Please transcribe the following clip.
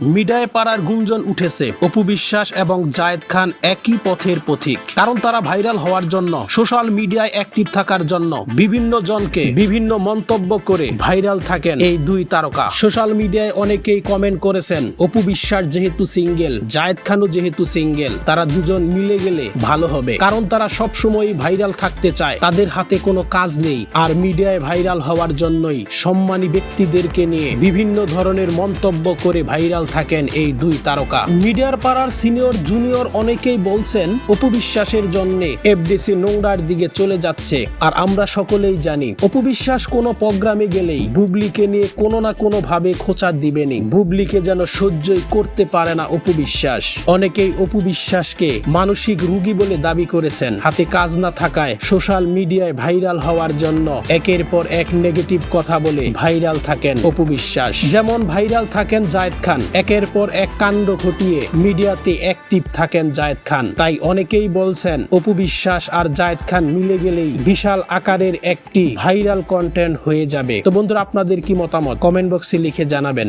মিডিয়ায় পাড়ার গুঞ্জন উঠেছে। অপু বিশ্বাস এবং জায়েদ খান একই পথের পথিক। কারণ তারা ভাইরাল হওয়ার জন্য, সোশ্যাল মিডিয়ায় অ্যাক্টিভ থাকার জন্য বিভিন্ন জনকে বিভিন্ন মন্তব্য করে ভাইরাল থাকেন এই দুই তারকা। সোশ্যাল মিডিয়ায় অনেকেই কমেন্ট করেছেন, অপু বিশ্বাস যেহেতু সিঙ্গেল, জায়েদ খানও যেহেতু সিঙ্গেল, তারা দুজন মিলে গেলে ভালো হবে। কারণ তারা সবসময় ভাইরাল থাকতে চায়, তাদের হাতে কোনো কাজ নেই। আর মিডিয়ায় ভাইরাল হওয়ার জন্যই সম্মানী ব্যক্তিদেরকে নিয়ে বিভিন্ন ধরনের মন্তব্য করে ভাইরাল থাকেন এই দুই তারকা। মিডিয়ার পাড়ার সিনিয়র, জুনিয়র অনেকেই বলছেন অপবিশ্বাসের জন্য এফডিসি নোংরার দিকে চলে যাচ্ছে। আর আমরা সকলেই জানি অপবিশ্বাস কোনো প্রোগ্রামে গেলেই বুবলিকে নিয়ে কোনো না কোনো ভাবে খোঁচা দিবেনি বুবলিকে যেন সহ্যই করতে পারে না অপবিশ্বাস অনেকেই অপবিশ্বাসকে মানসিক রুগী বলে দাবি করেছেন। হাতে কাজ না থাকায় সোশ্যাল মিডিয়ায় ভাইরাল হওয়ার জন্য একের পর এক নেগেটিভ কথা বলে ভাইরাল থাকেন অপবিশ্বাস যেমন ভাইরাল থাকেন জায়েদ খান একের পর এক কাণ্ড ঘটিয়ে মিডিয়াতে অ্যাক্টিভ থাকেন জায়েদ খান। তাই অনেকেই বলছেন, অপু বিশ্বাস আর জায়েদ খান মিলে গেলেই বিশাল আকারের একটি ভাইরাল কন্টেন্ট হয়ে যাবে। তো বন্ধুরা, আপনাদের কি মতামত? কমেন্ট বক্সে লিখে জানাবেন।